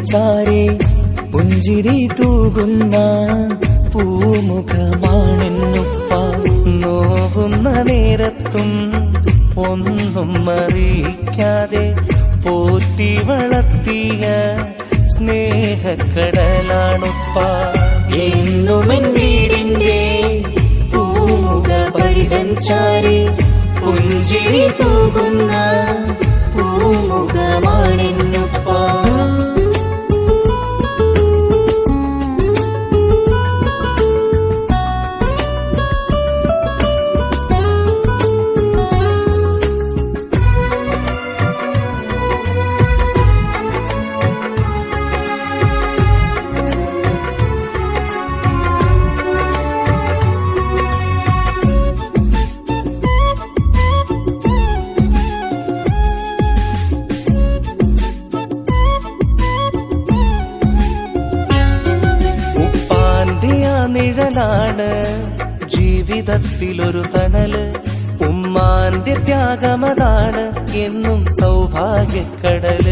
പടിതൻ ചാരെ പുഞ്ചിരി തൂകുന്ന പൂമുഖമാണെന്നുപ്പ നോവുന്ന നേരത്തും ഒന്നും അറിയിക്കാതെ പോറ്റി വളർത്തിയ സ്നേഹക്കടലാണുപ്പ. വീടിന്റെ പൂമുഖ പടിതൻ ചാരെ പുഞ്ചിരി തൂകുന്ന പൂമുഖമാണെന്നുപ്പ പോറ്റാനുപ്പ എന്നും സൗഭാഗ്യക്കടൽ.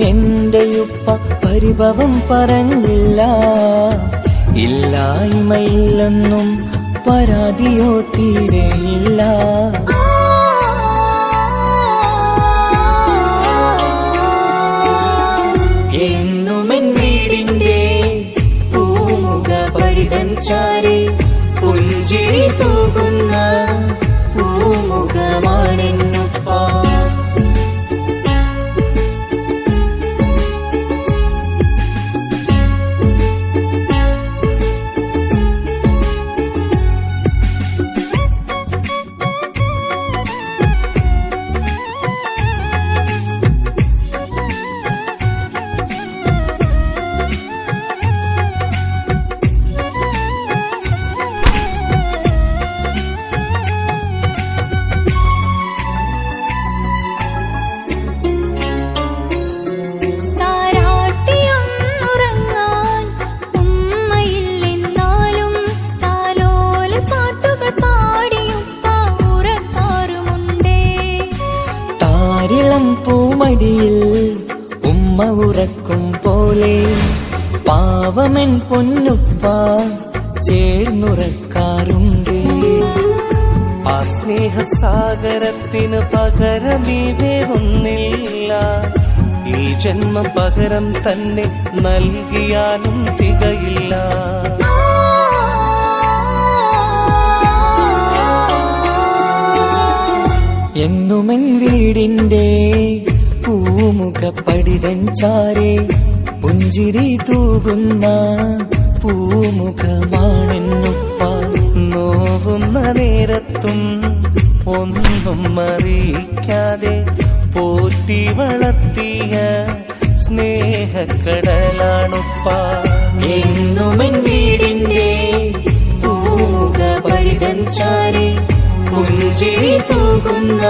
എന്റെയുപ്പ പരിഭവം പറഞ്ഞില്ല. ഇല്ലായ്മയില്ലെന്നും പരാതിയോ തീരെയില്ല. ചാരി പുഞ്ചിരി തൂകുന്ന. ഉറക്കും പോലെ പാവമൻ പൊന്നുപ്പ ചേർന്നുറക്കാറുണ്ട്. ആ സ്നേഹസാഗരത്തിന് പകരമീ ഒന്നില്ല ഈ ജന്മ പകരം തന്നെ നൽകിയാലും തികയില്ല. എന്നുമെൻ വീടിന്റെ പൂമുഖ പടിതൻ ചാരേ പുഞ്ചിരി തൂകുന്ന പൂമുഖമാണെന്നുപ്പ നോവുന്ന നേരത്തും ഒന്നും അറിയിക്കാതെ പോറ്റി വളർത്തിയ സ്നേഹക്കടലാണുപ്പ. എന്നുമൻ വീടിന്റെ പൂമുഖ പടിതൻ ചാരി പുഞ്ചിരി തൂകുന്ന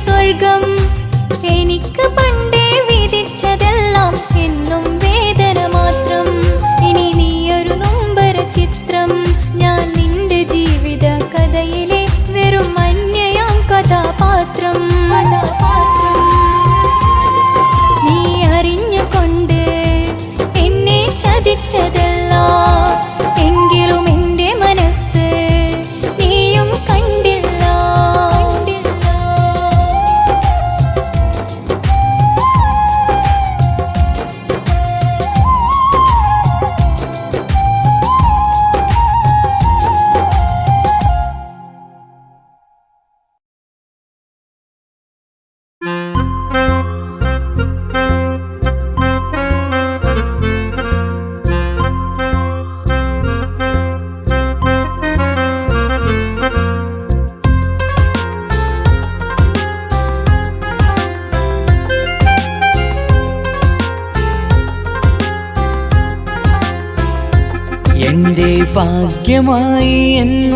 സ്വർഗം എനിക്ക് പണ്ടേ ഭാഗ്യമായി എന്നും എന്നും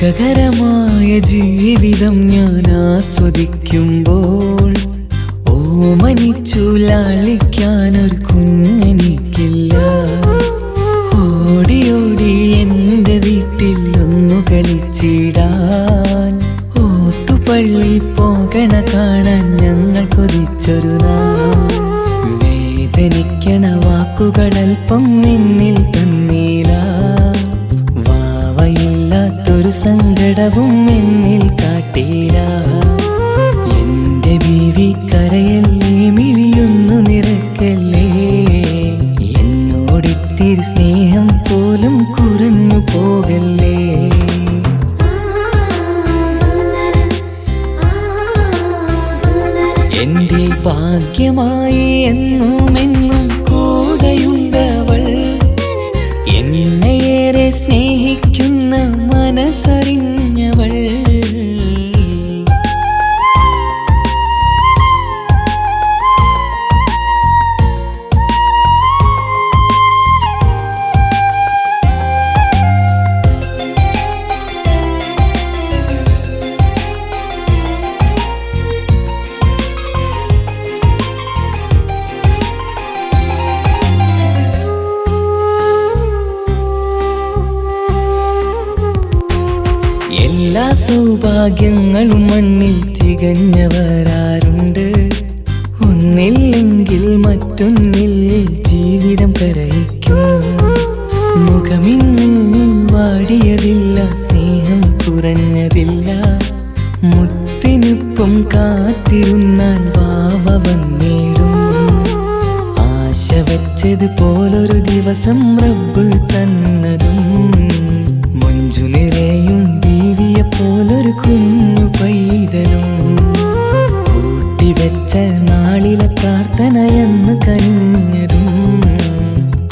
സുഖകരമായ ജീവിതം ഞാൻ ആസ്വദിക്കുമ്പോൾ ഓമനിച്ചു ലാളിക്കാനൊരു കുഞ്ഞെനിക്കില്ല എന്റെ ഭാഗ്യമായി എന്നും തികഞ്ഞവരാരുണ്ട് ഒന്നില്ലെങ്കിൽ മറ്റൊന്നിൽ ജീവിതം കരയിക്കും. മുഖമിന്ന് വാടിയതില്ല സ്നേഹം കുറഞ്ഞതില്ല. മുത്തിനൊപ്പം കാത്തിരുന്നാൽ വാവ വന്നിടും ആശ വെച്ചത് പോലൊരു ദിവസം റബ്ബ് തന്നതും. മഞ്ജു നിറയും ബീവിയെ പോലൊരു കുഞ്ഞു പൈതലും. കൂട്ടിവെച്ച നാളിലെ പ്രാർത്ഥനയെന്ന് കനിഞ്ഞതും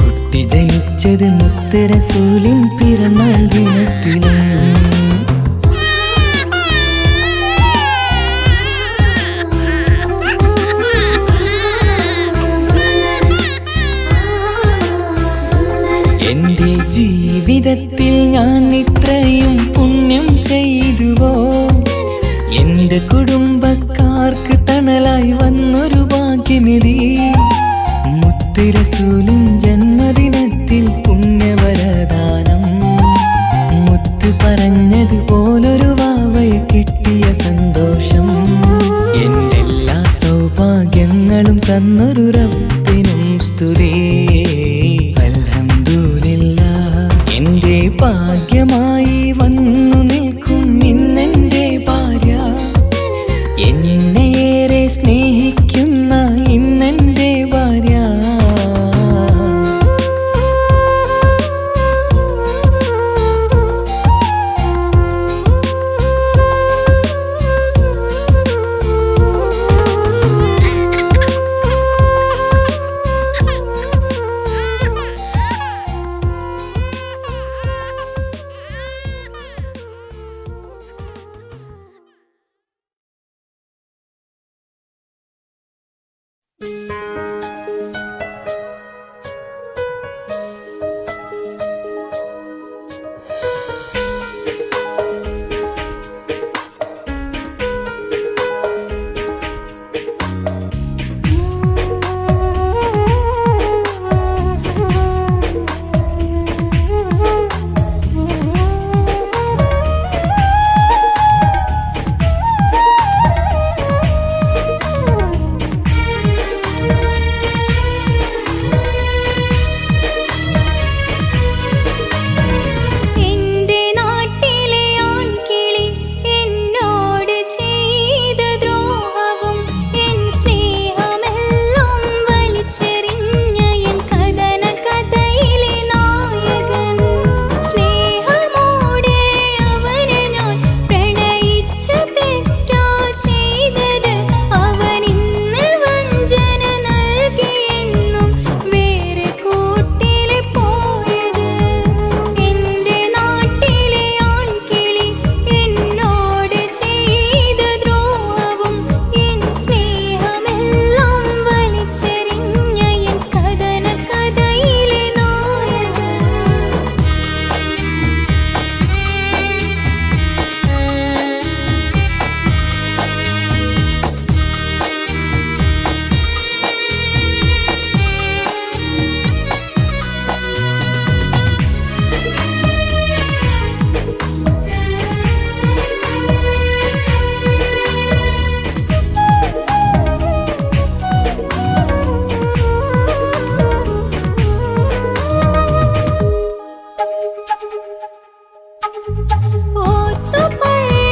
കുട്ടി ജനിച്ചത് മുത്തരസൂലിൻ പിറന്നാൾ ദിനത്തിലും. ओ तो पर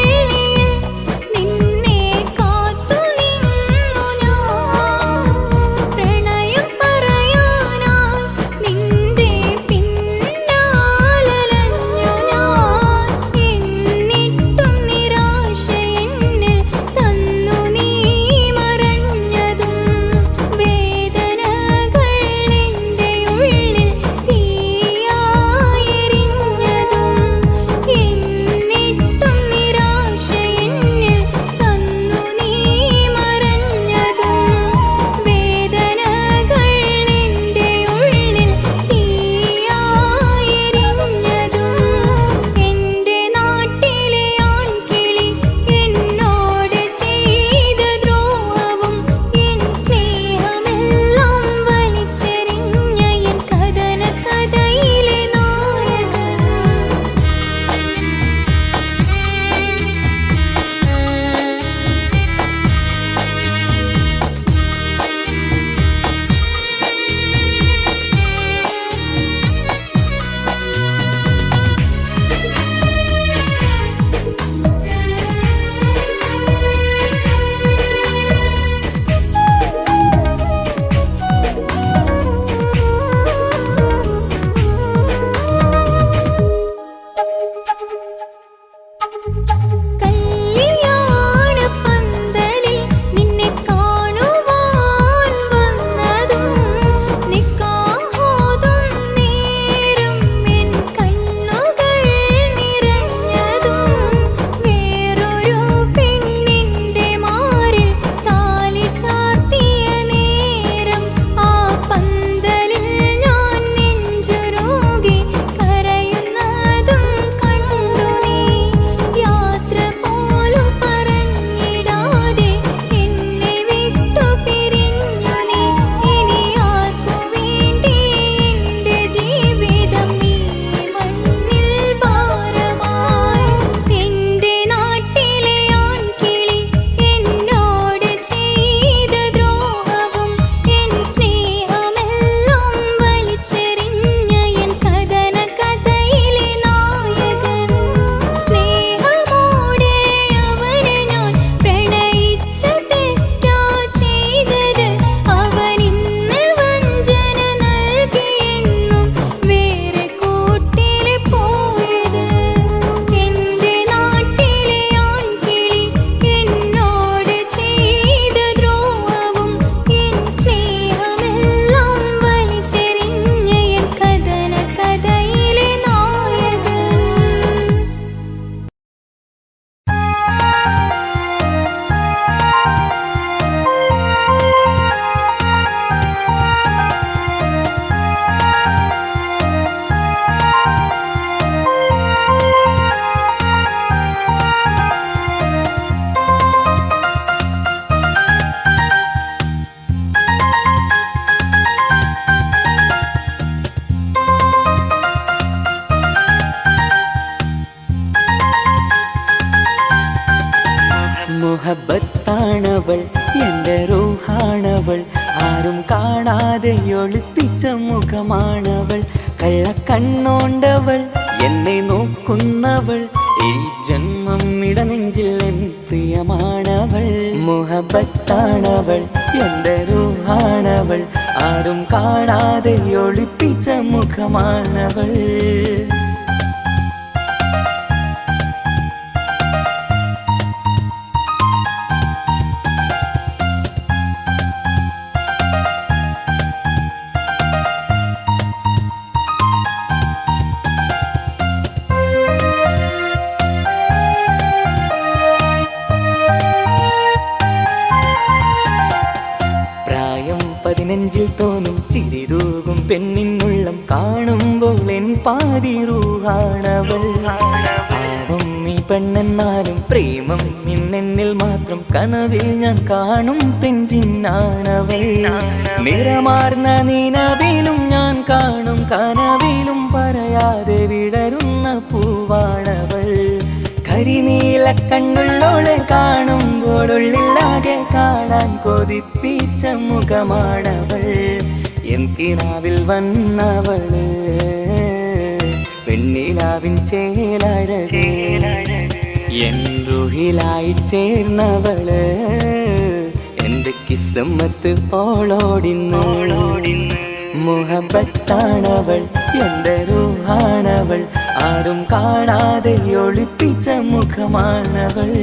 കാണാതെ ഒളിപ്പിച്ച പാതി റൂഹാണവൾ പാവം നീ പെണ്ണെന്നാലും പ്രേമം ഇന്നെന്നിൽ മാത്രം കനവിൽ ഞാൻ കാണും പെഞ്ചിന്നാണവൾ നിറമാർന്ന നിലവിലും ഞാൻ കാണും കനവിലും പറയാതെ വിടരുന്ന പൂവാണവൾ. കരിനീല കണ്ണുള്ളോളെ കാണുമ്പോഴുള്ളിലാകെ കാണാൻ കൊതിപ്പിച്ച മുഖമാണവൾ. എം കിനാവിൽ വന്നവൾ. പെണ്ണിലാവിൻ ചേലഴകേ. ചേർന്നവൾ. എന്റെ കിസ്സമ്മത്ത് ഓളോടിന്നോളോടിന്ന് മുഹബത്താണവൾ എന്റെ റൂഹാണവൾ. ആരും കാണാതെ ഒളിപ്പിച്ച മുഖമാണവൾ.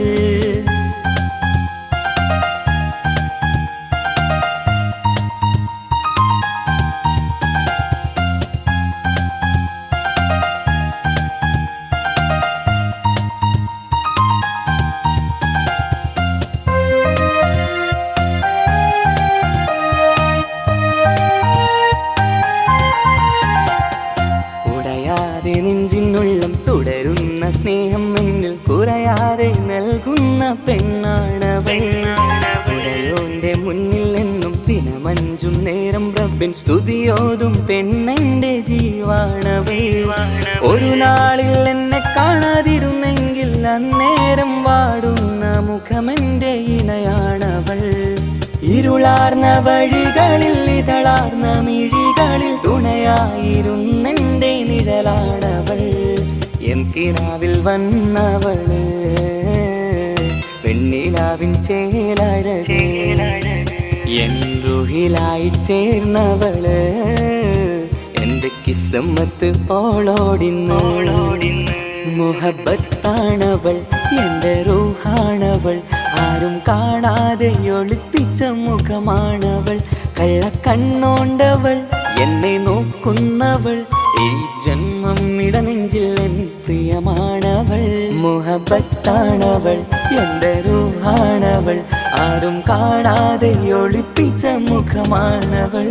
തുണയായിരുന്നെന്റെ നിഴലാണവൾ എൻ കിനാവിൽ വന്നവൾ. പെണ്ണിലാവിൻ ചേലഴകേ. എൻ റുഹിലായി ചേർന്നവൾ. എന്റെ കിസ്സമ്മത്ത് ഓളോടിന്നോളോടിന്ന് മുഹബത്താണവൾ എന്റെ റൂഹാണവൾ. ആരും കാണാതെ ഒളിപ്പിച്ച മുഖമാണവൾ. കള്ളക്കണ്ണോണ്ടവൾ. എന്നെ നോക്കുന്നവൾ ഈ ജന്മം ഇടനെഞ്ചിൽ എൻ പ്രിയമാണവൾ. മുഹബത്താണവൾ എന്റെ റൂഹാണവൾ ആരും കാണാതെ ഒളിപ്പിച്ച മുഖമാണവൾ.